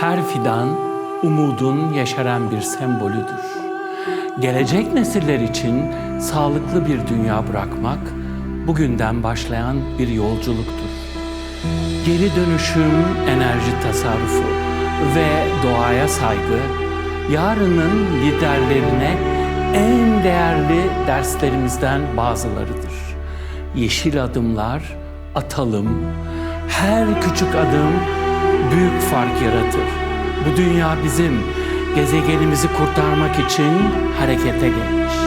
Her fidan umudun yeşeren bir sembolüdür. Gelecek nesiller için sağlıklı bir dünya bırakmak bugünden başlayan bir yolculuktur. Geri dönüşüm, enerji tasarrufu ve doğaya saygı yarının liderlerine en değerli derslerimizden bazılarıdır. Yeşil adımlar atalım. Her küçük adım büyük fark yaratır. Bu dünya bizim. Gezegenimizi kurtarmak için harekete geç.